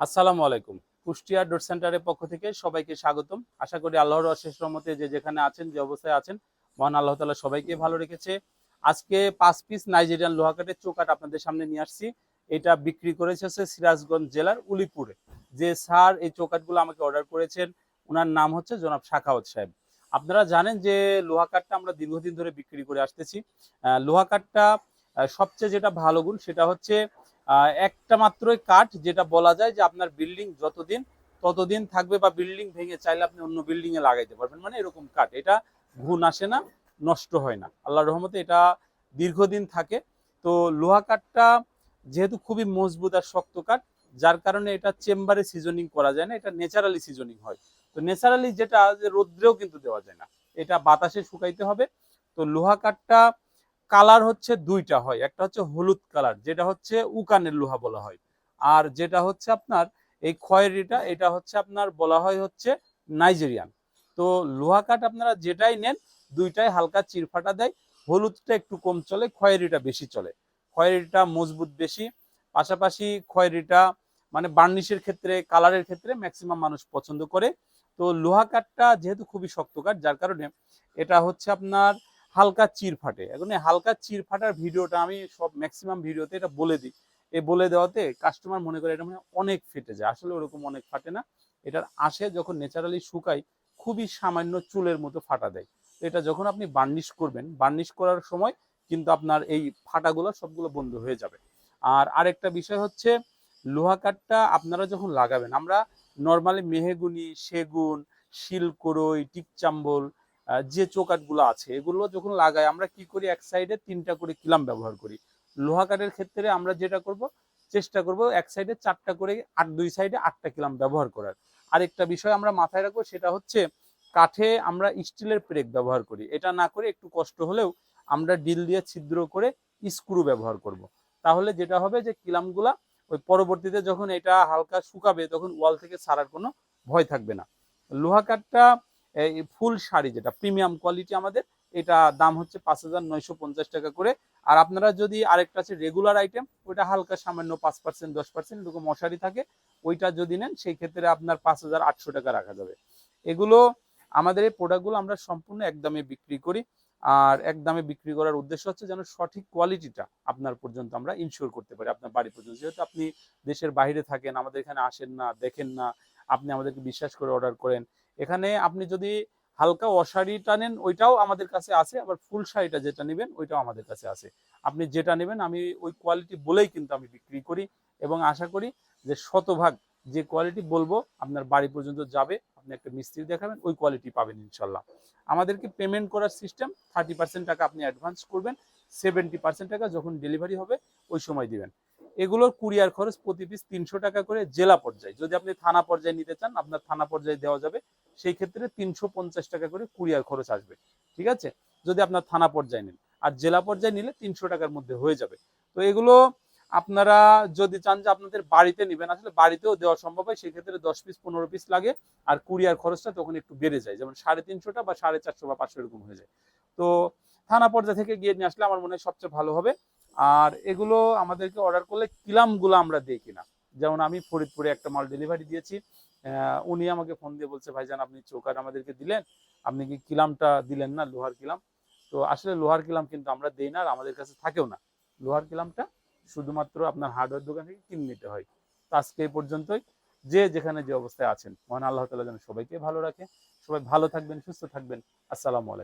আসসালামু আলাইকুম। কুষ্টিয়া ডোর সেন্টারের পক্ষ থেকে সবাইকে স্বাগতম। আশা করি আল্লাহর অশেষ রহমতে যে যেখানে আছেন, যে অবস্থায় আছেন, মহান আল্লাহ তালা সবাইকে ভালো রেখেছে। আজকে পাঁচ পিস নাইজেরিয়ান লোহাকাটের চৌকাট আপনাদের সামনে নিয়ে আসছি। এটা বিক্রি করেছে সিরাজগঞ্জ জেলার উলিপুরে। যে স্যার এই চৌকাটগুলো আমাকে অর্ডার করেছেন ওনার নাম হচ্ছে জনাব শাখাওয়াত সাহেব। আপনারা জানেন যে লোহা কাঠটা আমরা দীর্ঘদিন ধরে বিক্রি করে আসতেছি। লোহা কাঠটা সবচেয়ে যেটা ভালো গুণ সেটা হচ্ছে একটা মাত্রই কাঠ যেটা বলা যায় যে আপনার বিল্ডিং যতদিন, ততদিন থাকবে বা বিল্ডিং ভেঙে চাইলে আপনি অন্য বিল্ডিং এ লাগাইতে পারবেন। মানে এরকম কাঠ। এটা ঘুণ আসে না, নষ্ট হয় না। আল্লাহ রহমতে এটা দীর্ঘদিন থাকে। তো লোহা কাঠটা যেহেতু খুবই মজবুত আর শক্ত কাঠ, যার কারণে এটা চেম্বারে সিজনিং করা যায় না, এটা ন্যাচারালি সিজনিং হয়। তো ন্যাচারালি যেটা যে রোদ্রেও কিন্তু দেওয়া যায় না। এটা বাতাসে শুকাইতে হবে। তো লোহা কাঠটা কালার হচ্ছে দুইটা হয়। একটা হচ্ছে হলুদ কালার, যেটা হচ্ছে উকানের লোহা বলা হয়। আর যেটা হচ্ছে আপনার এই খয়েরিটা, এটা হচ্ছে আপনার বলা হয় হচ্ছে নাইজেরিয়ান। তো লোহা কাঠ আপনারা যেটাই নেন, দুইটাই হালকা চিরফাটা দেয়। হলুদটা একটু কম চলে, খয়েরিটা বেশি চলে। খয়েরিটা মজবুত বেশি, পাশাপাশি খয়েরিটা মানে বার্নিশের ক্ষেত্রে, কালারের ক্ষেত্রে ম্যাক্সিমাম মানুষ পছন্দ করে। তো লোহা কাঠটা যেহেতু খুবই শক্ত কাঠ, যার কারণে এটা হচ্ছে আপনার হালকা চির ফাটে। এখন হালকা চির ফাটার ভিডিওটা আমি সব ম্যাক্সিমাম ভিডিওতে এটা বলে দিই। এ বলে দেওয়াতে কাস্টমার মনে করে এটা মানে অনেক ফেটে যায়। আসলে ওরকম অনেক ফাটে না। এটার আসে যখন ন্যাচারালি শুকায়, খুবই সামান্য চুলের মতো ফাটা দেয়। এটা যখন আপনি বার্নিশ করবেন, বার্নিশ করার সময় কিন্তু আপনার এই ফাটাগুলো সবগুলো বন্ধ হয়ে যাবে। আর আরেকটা বিষয় হচ্ছে, লোহা কাঠটা আপনারা যখন লাগাবেন, আমরা নর্মালি মেহেগুনি, সেগুন, শিলকরই, টিকচাম্বল যে চৌকাঠগুলো আছে, এগুলো যখন লাগাই, আমরা কি করি? এক সাইডে তিনটা করে কিলাম ব্যবহার করি। লোহা কাঠের ক্ষেত্রে আমরা যেটা করব, চেষ্টা করব এক সাইডে চারটা করে আট দুই সাইডে আটটা কিলাম ব্যবহার করার। আরেকটা বিষয় আমরা মাথায় রাখব, সেটা হচ্ছে কাঠে আমরা স্টিলের প্রেক ব্যবহার করি। এটা না করে একটু কষ্ট হলেও আমরা ডিল দিয়ে ছিদ্র করে স্ক্রু ব্যবহার করব। তাহলে যেটা হবে যে কিলামগুলা ওই পরবর্তীতে যখন এটা হালকা শুকাবে, তখন ওয়াল থেকে ছাড়ার কোনো ভয় থাকবে না। লোহা কাঠটা এই ফুল শাড়ি যেটা প্রিমিয়াম কোয়ালিটি আমাদের, এটা দাম হচ্ছে পাঁচ হাজার নয়শো পঞ্চাশ টাকা করে। আর আপনারা যদি আরেকটা আছে রেগুলার আইটেম ওইটা হালকা সামান্য পাঁচ পার্সেন্ট, দশ পার্সেন্ট এরকম মশারি থাকে, ওইটা যদি নেন, সেই ক্ষেত্রে আপনার পাঁচ হাজার আটশো টাকা রাখা যাবে। এগুলো আমাদের এই প্রোডাক্টগুলো আমরা সম্পূর্ণ একদমে বিক্রি করি। আর একদমে বিক্রি করার উদ্দেশ্য হচ্ছে যেন সঠিক কোয়ালিটিটা আপনার পর্যন্ত আমরা ইনশিওর করতে পারি, আপনার বাড়ি পর্যন্ত। যেহেতু আপনি দেশের বাইরে থাকেন, আমাদের এখানে আসেন না, দেখেন না, আপনি আমাদেরকে বিশ্বাস করে অর্ডার করেন এখানে আপনি যদি হালকা অশাড়িটা নেন ওইটাও আমাদের কাছে আছে। আবার ফুল শাড়িটা যেটা নেবেন, ওইটাও আমাদের কাছে আছে। আপনি যেটা নেবেন, আমি ওই কোয়ালিটি বলেই কিন্তু আমি বিক্রি করি এবং আশা করি যে শতভাগ যে কোয়ালিটি বলব, আপনার বাড়ি পর্যন্ত যাবে, আপনি একটা মিস্ত্রি দেখাবেন, ওই কোয়ালিটি পাবেন ইনশাল্লাহ। আমাদেরকে পেমেন্ট করার সিস্টেম, থার্টি পার্সেন্ট টাকা আপনি অ্যাডভান্স করবেন, সেভেন্টি পার্সেন্ট টাকা যখন ডেলিভারি হবে, ওই সময় দিবেন। এগুলোর কুরিয়ার খরচ প্রতি পিস তিনশো টাকা করে জেলা পর্যায়ে। যদি আপনি থানা পর্যায়ে নিতে চান, আপনার থানা পর্যায়ে দেওয়া যাবে, সেই ক্ষেত্রে তিনশো পঞ্চাশ টাকা করে কুরিয়ার খরচ আসবে। ঠিক আছে? যদি আপনার থানা পর্যায়ে নেন। আর জেলা পর্যায়ে নিলে তিনশো টাকার মধ্যে হয়ে যাবে। তো এগুলো আপনারা যদি চান যে আপনাদের বাড়িতে নেবেন, আসলে বাড়িতেও দেওয়া সম্ভব হয়, সেক্ষেত্রে দশ পিস পনেরো পিস লাগে। আর কুরিয়ার খরচটা তখন একটু বেড়ে যায়। যেমন সাড়ে তিনশোটা বা সাড়ে চারশো বা পাঁচশো এরকম হয়ে যায়। তো থানা পর্যায়ে থেকে গিয়ে নিয়ে আসলে আমার মনে হয় সবচেয়ে ভালো হবে। আর এগুলো আমাদেরকে অর্ডার করলে কিলামগুলো আমরা দিই কিনা। যেমন আমি ফরিদপুরে একটা মাল ডেলিভারি দিয়েছি উনি আমাকে ফোন দিয়ে বলছে, ভাইজান, আপনি চৌকাট আমাদেরকে দিলেন, আপনি কি কিলামটা দিলেন না, লোহার কিলাম? তো আসলে লোহার কিলাম কিন্তু আমরা দেই না আর আমাদের কাছে থাকেও না। লোহার কিলামটা শুধুমাত্র আপনার হার্ডওয়্যার দোকান থেকে কিনে নিতে হয়। তো আজকে এই পর্যন্তই। যে যেখানে যে অবস্থায় আছেন, মহান আল্লাহ তালা যেন সবাইকে ভালো রাখে। সবাই ভালো থাকবেন, সুস্থ থাকবেন। আসসালামু আলাইকুম।